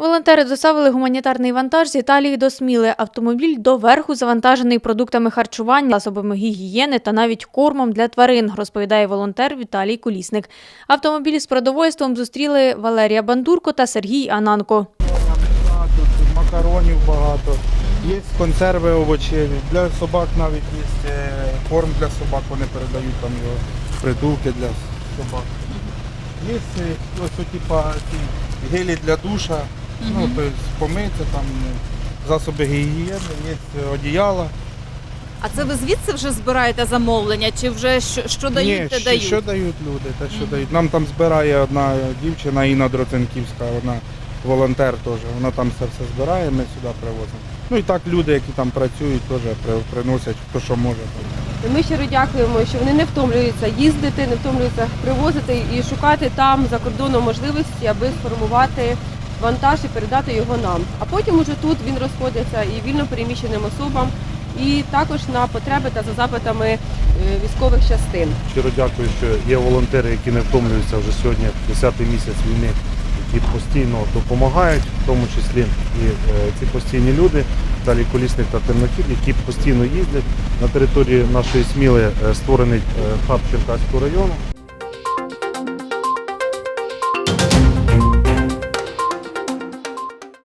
Волонтери доставили гуманітарний вантаж з Італії до Сміли. Автомобіль доверху завантажений продуктами харчування, засобами гігієни та навіть кормом для тварин, розповідає волонтер Віталій Колісник. Автомобіль з продовольством зустріли Валерія Бандурко та Сергій Ананко. Макаронів багато. Є консерви овочеві. Для собак навіть є е, корм для собак, вони передають там його притулки для собак. Є е, ось о, типа гелі для душа, ну тобто помитися, там е, засоби гігієни, є одіяла. А це ви звідси вже збираєте замовлення? Чи вже що, що дають, Ні, те що, дають? що дають люди, те, що дають. Нам там збирає одна дівчина, Інна Дроценківська, вона волонтер теж. Вона там все все збирає, ми сюди привозимо. Ну і так люди, які там працюють, теж при- приносять, хто що може. Ми щиро дякуємо, що вони не втомлюються їздити, не втомлюються привозити і шукати там за кордоном можливості, аби сформувати вантаж і передати його нам. А потім уже тут він розходиться і вільно переміщеним особам, і також на потреби та за запитами е, військових частин. Щиро дякую, що є волонтери, які не втомлюються вже сьогодні, 10-й місяць війни, які постійно допомагають, в тому числі і е, ці постійні люди, далі колісник та темнохід, які постійно їздять. На території нашої сміли е, створений хаб Черкаського району.